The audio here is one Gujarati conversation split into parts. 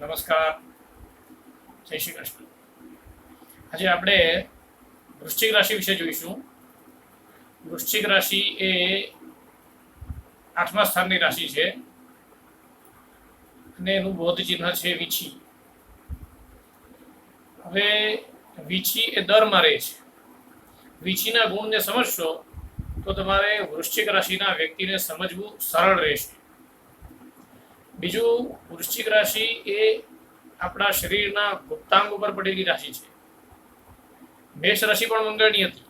નમસ્કાર. જય શ્રી કૃષ્ણ. આજે આપણે વૃશ્ચિક રાશિ વિશે જોઈશું. વૃશ્ચિક રાશિ એ આઠમા સ્થાનની રાશિ છે. અને એનું બૌદ્ધ ચિહ્ન છે વીછી. હવે વીછી એ દરમાં રહે છે. વીછીના ગુણને સમજશો તો તમારે વૃશ્ચિક રાશિના વ્યક્તિને સમજવું સરળ રહેશે. બીજું વૃશ્ચિક રાશિ એ આપણા શરીરના ગુપ્તાંગ ઉપર પડેલી રાશિ છે. મેષ રાશિ પણ મંગળની હતી.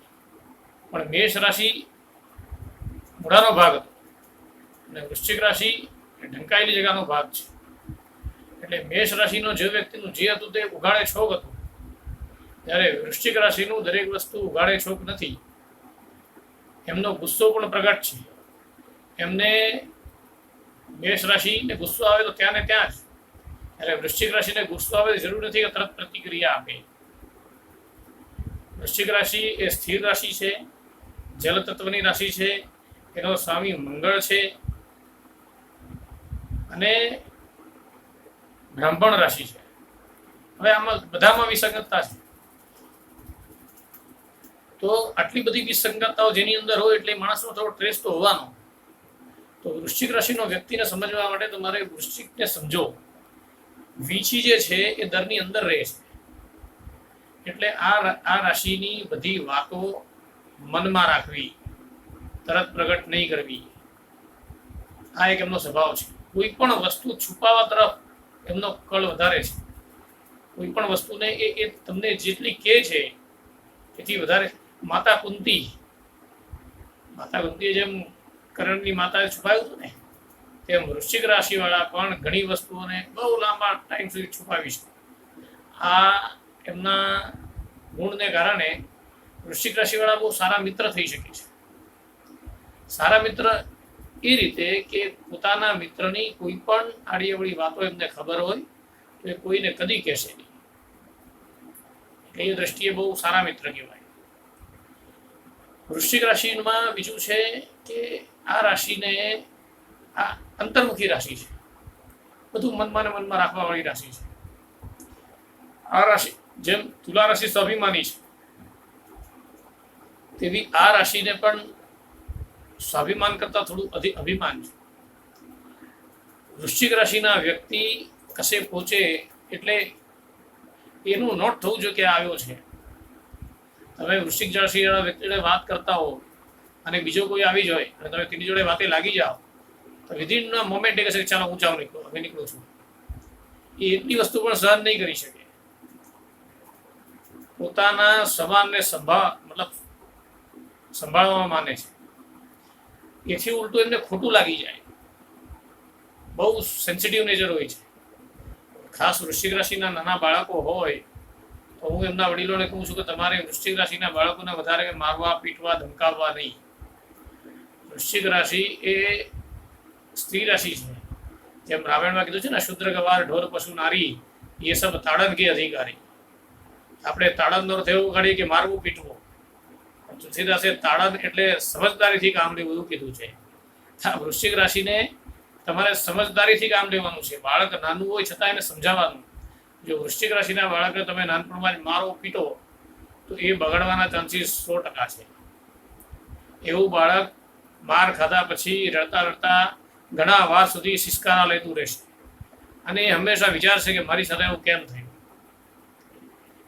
પણ મેષ રાશિ મૂળાનો ભાગ હતો. અને વૃશ્ચિક રાશિ એ ઢંકાયેલી જગાનો ભાગ છે. એટલે મેષ રાશિનો જે વ્યક્તિનું જે હતું તે ઉઘાડે છોક હતું. જ્યારે વૃશ્ચિક રાશિનું દરેક વસ્તુ ઉઘાડે છોક નથી. એમનો ગુસ્સો પણ પ્રગટ છે. એમને મેષ રાશિને ગુસ્સો આવે તો ત્યાં ને ત્યાં જ. એટલે વૃશ્ચિક રાશિને ગુસ્સો આવે જરૂર નથી કે તરત પ્રતિક્રિયા આપે. વૃશ્ચિક રાશિ એ સ્થિર રાશિ છે જલ તત્વની રાશિ છે, એનો સ્વામી મંગળ છે, અને બ્રાહ્મણ રાશિ છે. હવે આમાં બધામાં વિસંગતતા છે. તો આટલી બધી વિસંગતતાઓ જેની અંદર હોય એટલે માણસનો થોડો ટ્રેસ તો હોવાનો. તો વૃશ્ચિક રાશિનો વ્યક્તિને સમજવા માટે તમારે વૃશ્ચિકને સમજો. વીછી જે છે એ દરની અંદર રહે છે. એટલે આ આ રાશિની બધી વાતો મનમાં રાખવી, તરત પ્રગટ નહીં કરવી. આ એક એમનો સ્વભાવ છે. કોઈ પણ વસ્તુ છુપાવા તરફ એમનો કળ વધારે છે. કોઈ પણ વસ્તુને એ એ તમને જેટલી કહે છે, એથી વધારે. માતા કુંતી. માતા કુંતીએ જેમ કરણની માતાએ છુપાવ્યું હતું ને? તેમ વૃશ્ચિક રાશિવાળા પણ ઘણી વસ્તુઓને બહુ લાંબા ટાઈમ સુધી છુપાવી છે આ એમના ગુણને કારણે વૃશ્ચિક રાશિવાળા બહુ સારા મિત્ર થઈ શકે છે. સારા મિત્ર એ રીતે કે પોતાના મિત્રની કોઈ પણ આડીઅવળી વાતો એમને ખબર હોય, તો એ કોઈને કદી કહેશે નહીં. એ દ્રષ્ટિએ બહુ સારા મિત્ર કહેવાય. વૃશ્ચિક રાશિમાં બીજું છે કે આ રાશિને આ અંતર્મુખી રાશિ છે. બધું મનમાં ને મનમાં રાખવાવાળી રાશિ છે. આ રાશિ જેમ તુલા રાશિ સ્વાભિમાની છે, તેવી આ રાશિને પણ સ્વાભિમાન કરતાં થોડું અધિક અભિમાન છે. વૃશ્ચિક રાશિના વ્યક્તિ કશે પહોંચે એટલે એનું નોટ થવું જોઈએ કે આવ્યો છે. તમે વૃશ્ચિક રાશિવાળા વ્યક્તિ જોડે વાત કરતા હો અને બીજો કોઈ આવી જાય અને તમે તેની જોડે વાતે લાગી જાઓ, તો વિધિન મોમેન્ટ એ કહેશે ચાલો હું ચાલો નીકળો, હવે નીકળું છું. એ એટલી વસ્તુ પણ સહન નહીં કરી શકે. પોતાના સમાનને સંભાળ મતલબ સંભાળવા માને છે. એથી ઉલટું એમને ખોટું લાગી જાય. બહુ સેન્સિટિવ નેચર હોય છે. ખાસ વૃશ્ચિક રાશિના નાના બાળકો હોય તો હું એમના વડીલોને કહું છું કે તમારે વૃશ્ચિક રાશિના બાળકોને વધારે મારવા પીટવા, ધમકાવવા નહીં. વૃશ્ચિક રાશિ એ સ્ત્રી રાશિ છે. જેમ રામાયણમાં કીધું છે ને, શુદ્ર ગવાર, ઢોર, પશુ, નારી, એ સબ તાડન કે અધિકારી. આપણે તાળનનો અર્થ એવો કાઢીએ કે મારવું, પીટવું. તુલસીદાસે તાળન એટલે સમજદારીથી કામ લેવું એવું કીધું છે. આ વૃશ્ચિક રાશિને તમારે સમજદારીથી કામ લેવાનું છે. બાળક નાનું હોય છતાં એને સમજાવવાનું. જો વૃશ્ચિક રાશિના બાળકને તમે નાનપણમાં જ મારો પીટો, તો એ બગડવાના ચાન્સીસ સો ટકા છે. એવું બાળક માર ખાધા પછી રડતા રડતા ઘણા વાર સુધી સિસકારા લેતું રહેશે. અને એ હંમેશા વિચારશે કે મારી સાથે એવું કેમ થયું?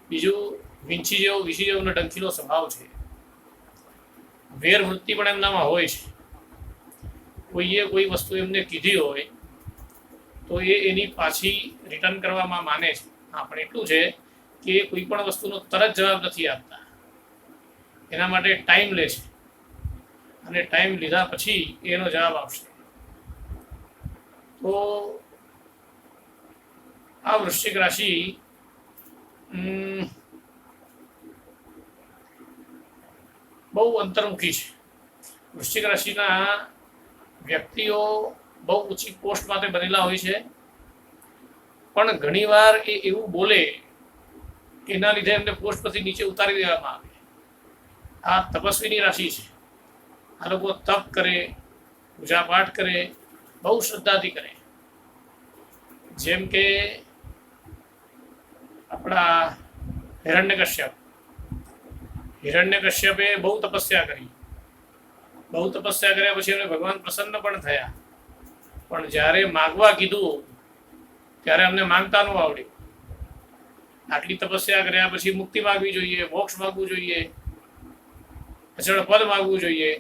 બીજું, વિંછી જેવો, વિછી જેવો ડંખીનો સ્વભાવ છે. વેરવૃત્તિ પણ એમનામાં હોય છે. કોઈએ કોઈ વસ્તુ એમને કીધી હોય, તો એ એની પાછી રિટર્ન કરવામાં માને છે. હા એટલું છે કે કોઈ પણ વસ્તુનો તરત જવાબ નથી આપતા. એના માટે ટાઈમ લે છે. અને ટાઈમ લીધા પછી એનો જવાબ આપશે તો આ વૃશ્ચિક રાશિ બહુ અંતર્મુખી છે. વૃશ્ચિક રાશિના વ્યક્તિઓ બહુ ઊંચી પોસ્ટ માટે બનેલા હોય છે. પણ ઘણીવાર એ એવું બોલે એના લીધે એમને પોસ્ટ પરથી નીચે ઉતારી દેવામાં આવે. આ તપસ્વીની રાશિ છે. આ લોકો તપ કરે પૂજા પાઠ કરે, બહુ શ્રદ્ધાથી કરે. જેમ કે આપણા હિરણ્યકશ્યપ હિરણ્યકશ્યપે બહુ તપસ્યા કરી. બહુ તપસ્યા કર્યા પછી એમને ભગવાન પ્રસન્ન પણ થયા. પણ જ્યારે માગવા કીધું ત્યારે અમને માંગતા ન આવડે. આટલી તપસ્યા કર્યા પછી મુક્તિ માગવી જોઈએ, મોક્ષ માગવું જોઈએ, અચળ પદ માગવું જોઈએ.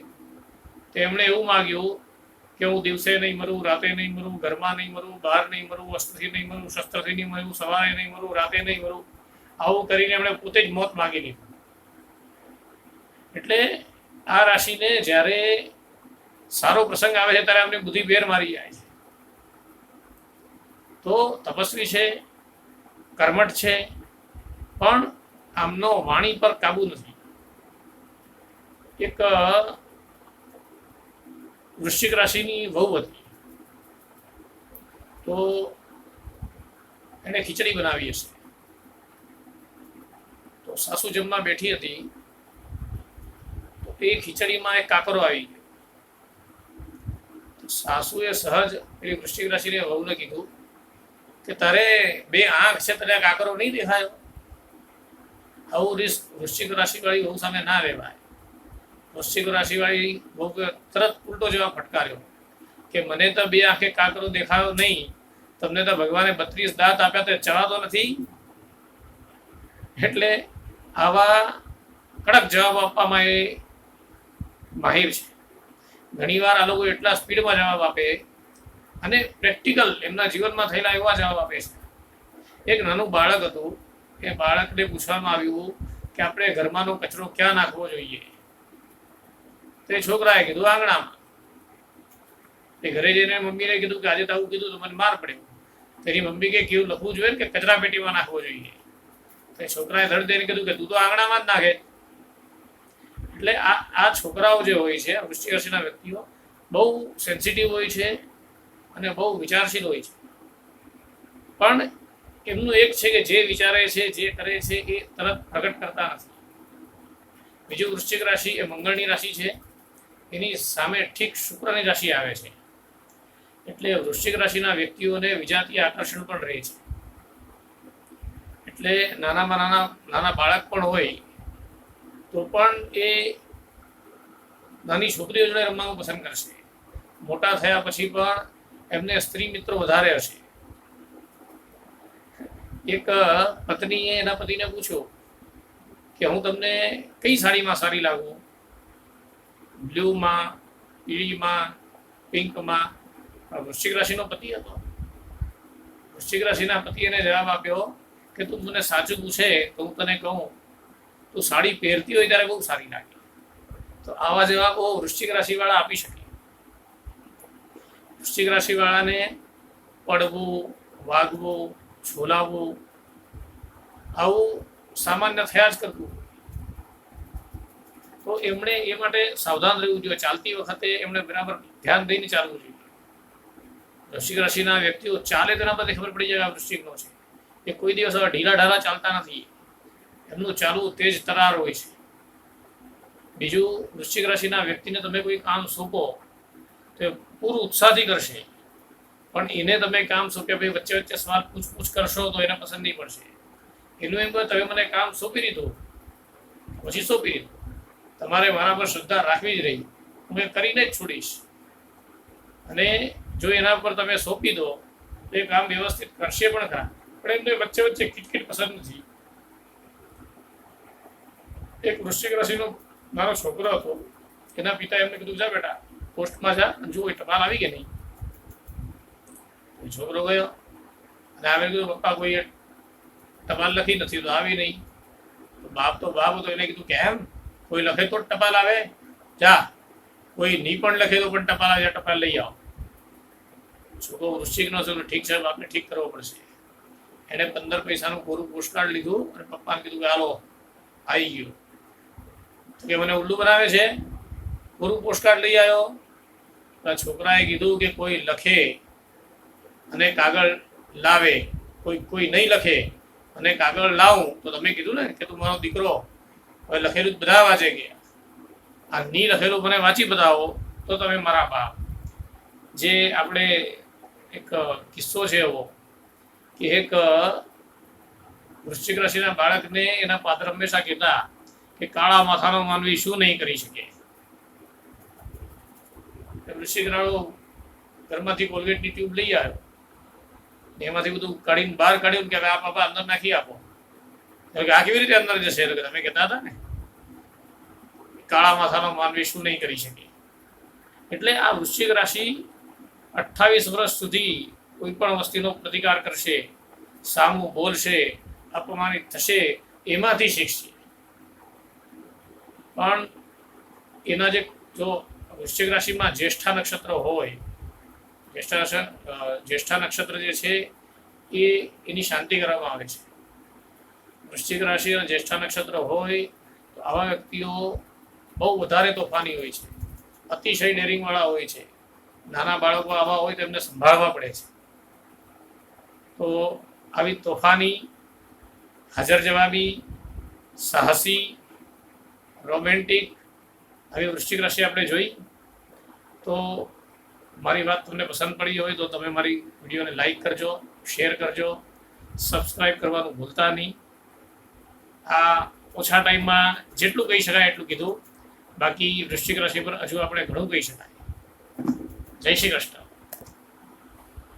તો એમણે એવું માગ્યું કે હું દિવસે નહીં મરું, રાતે નહીં મરું, ઘરમાં નહીં મરું, બહાર નહીં મરું, વસ્ત્રથી નહીં મરું, શસ્ત્રથી નહીં મરું, સવારે નહીં મરું, રાતે નહીં મરું. આવું કરીને એમણે પોતે જ મોત માગી લીધું. એટલે આ રાશિને જ્યારે સારો પ્રસંગ આવે છે, ત્યારે અમને બુદ્ધિ બેર મારી જાય છે. તો તપસ્વી છે, કર્મઠ છે, પણ આમનો વાણી પર કાબુ નથી. એક વૃશ્ચિક રાશિની વહુ હતી. તો એને ખીચડી બનાવી હશે. તો સાસુ જમવા બેઠી હતી. તો એ ખીચડીમાં એક કાકરો આવી ગયો. સાસુએ સહજ એ વૃશ્ચિક રાશિને વહુને કીધું કે તારે બે આંખ છે તને કાકરો નહીં દેખાયો? આવું રિસ્ક વૃશ્ચિક રાશિવાળી બહુ સામે ના રહેવાય. વૃશ્ચિક રાશિવાળી બહુ તરત ઉલટો જવાબ ફટકાર્યો કે મને તો બે આંખે કાકરો દેખાયો નહીં. તમને તો ભગવાને બત્રીસ દાંત આપ્યા તે ચવાતો નથી. એટલે આવા કડક જવાબ આપવામાં એ માહિર છે. ઘણીવાર આ લોકો એટલા સ્પીડમાં જવાબ આપે અને પ્રેક્ટિકલ એમના જીવનમાં થયેલા એવા જવાબ આપે છે. એક નાનું બાળક હતું એ બાળકને પૂછવામાં આવ્યું કે આપણે ઘરમાંનો કચરો ક્યાં નાખવો જોઈએ? તે છોકરાએ કીધું આંગણામાં. તે ઘરે જઈને મમ્મીને કીધું કે આજે તો આવું કીધું તો મને માર પડ્યો. તેની મમ્મી કે કેવું લખવું જોઈએ કે કચરા પેટીમાં નાખવો જોઈએ? તે છોકરાએ ધડ દઈને કીધું કે તું તો આંગણામાં જ નાખે. એટલે આ આ છોકરાઓ જે હોય છે વૃષ્ટિ રાશિના વ્યક્તિઓ બહુ સેન્સિટિવ હોય છે અને બહુ વિચારશીલ હોય છે. પણ એમનું એક છે કે જે વિચારે છે, જે કરે છે, એ તરત પ્રગટ કરતા નથી. બીજું વૃશ્ચિક રાશિ એ મંગળની રાશિ છે. એની સામે ઠીક શુક્રની રાશિ આવે છે. એટલે વૃશ્ચિક રાશિના વ્યક્તિઓને વિજાતીય આકર્ષણ પણ રહે છે. એટલે નાનામાં નાના નાના બાળક પણ હોય, તો પણ એ નાની છોકરીઓ જોડે રમવાનું પસંદ કરશે. મોટા થયા પછી પણ એમને સ્ત્રી મિત્રો વધારે હશે. એક પત્નીએ એના પતિને પૂછ્યું કે હું તમને કઈ સાડીમાં સારી લાગુ બ્લુમાં, પીળીમાં, પિંકમાં? વૃશ્ચિક રાશિનો પતિ હતો. વૃશ્ચિક રાશિના પતિ એને જવાબ આપ્યો કે તું મને સાચું પૂછે તો હું તને કહું, તું સાડી પહેરતી હોય ત્યારે બહુ સારી લાગે. તો આવા જવાબો વૃશ્ચિક રાશિવાળા આપી શકે. વૃશ્ચિક રાશિવાળાને પડવું, વાગવું, છોલાવવું, આવું સામાન્ય થયા જ કરતું તો એમણે એ માટે સાવધાન રહેવું જોઈએ. ચાલતી વખતે એમણે બરાબર ધ્યાન દઈને ચાલવું જોઈએ. વૃશ્ચિક રાશિના વ્યક્તિઓ ચાલે તેના પરથી ખબર પડી જાય વૃશ્ચિકનો છે. એ કોઈ દિવસ હવે ઢીલા ઢાલા ચાલતા નથી. એમનું ચાલવું તેજ તરાર હોય છે. બીજું, વૃશ્ચિક રાશિના વ્યક્તિને તમે કોઈ કામ સોંપો, તો પૂરું ઉત્સાહથી કરશે. પણ એને તમે કામ સોંપ્યા ભાઈ વચ્ચે વચ્ચે સવાલ પૂછપૂછ કરશો તો એને પસંદ નહીં પડશે. એનું એમ કહે, તમે મને કામ સોંપી દીધું. પછી સોંપી દીધું. તમારે મારા પર શ્રદ્ધા રાખવી જ રહી. હું એ કરીને જ છોડીશ. અને જો એના પર તમે સોંપી દો, તો એ કામ વ્યવસ્થિત કરશે પણ ખરા. પણ એમને વચ્ચે વચ્ચે કિટકિટ પસંદ નથી. એક વૃશ્ચિક રાશિનો મારો છોકરો હતો. એના પિતા એમને કીધું, જા બેટા પોસ્ટમાં જા જુઓ એ ટપાલ આવી કે નહીં. છોકરો ગયો, અને આવે કીધું પપ્પા કોઈ ટપાલ લખી નથી, તો આવી નહીં. બાપ તો બાપ હતો, એને કીધું, કેમ? કોઈ લખે તો ટપાલ આવે? જા. કોઈ નહીં પણ લખે તો પણ ટપાલ આવે ટપાલ લઈ આવો. છોકરો વૃશ્ચિકનો છે ઠીક છે, બાપને ઠીક કરવો પડશે. એને પંદર પૈસાનું કોરું પોસ્ટકાર્ડ લીધું, અને પપ્પાને કીધું કે, હાલો આવી ગયો. કે, મને ઉલ્લુ બનાવે છે? કોરું પોસ્ટકાર્ડ લઈ આવ્યો. તો છોકરાએ કીધું કે કોઈ લખે અને કાગળ લાવે, કોઈ કોઈ નહીં લખે અને કાગળ લાવું, તો તમે કીધું ને કે તું મારો દીકરો, હવે લખેલું જ બધા વાંચે કે. આ ની લખેલું મને વાંચી બતાવો, તો તમે મારા બાપ. જે આપણે એક કિસ્સો છે એવો, કે એક વૃશ્ચિક રાશિના બાળકને એના પાત્ર હંમેશા કહેતા કે કાળા માથાનો માનવી શું નહીં કરી શકે? તો વૃશ્ચિક ઘરમાંથી કોલગેટની ટ્યુબ લઈ આવ્યો. એમાંથી બધું કાઢીને બહાર કાઢ્યું કે આ બાપા અંદર નાખી આપો. કે આ કેવી રીતે અંદર જશે? એટલે કહેતા હતા ને, કાળા માથાનો માનવી શું નહીં કરી શકે? એટલે આ વૃશ્ચિક રાશિ અઠ્ઠાવીસ વર્ષ સુધી કોઈ પણ વસ્તીનો પ્રતિકાર કરશે, સામું બોલશે, અપમાનિત થશે, એમાંથી શીખશે. પણ એના જે જો વૃશ્ચિક રાશિમાં જ્યેષ્ઠા નક્ષત્ર હોય, જ્યેષ્ઠા જ્યેષ્ઠા નક્ષત્ર જે છે, એ એની શાંતિ કરવામાં આવે છે. વૃશ્ચિક રાશિ અને જ્યેષ્ઠા નક્ષત્ર હોય, તો આવા વ્યક્તિઓ બહુ વધારે તોફાની હોય છે. અતિશય ડેરિંગવાળા હોય છે. નાના બાળકો આવા હોય, તો એમને સંભાળવા પડે છે. તો આવી તોફાની, હાજર જવાબી, સાહસી, રોમેન્ટિક, આવી વૃશ્ચિક રાશિ આપણે જોઈ. તો મારી વાત તમને પસંદ પડી હોય તો તમે મારી વિડીયોને લાઈક કરજો શેર કરજો સબસ્ક્રાઈબ કરવાનું ભૂલતા નહીં. આ ઓછા ટાઈમમાં જેટલું કહી શકાય એટલું કીધું. બાકી વૃશ્ચિક રાશિ પર હજુ આપણે ઘણું કહી શકાય. જય શ્રી કૃષ્ણ.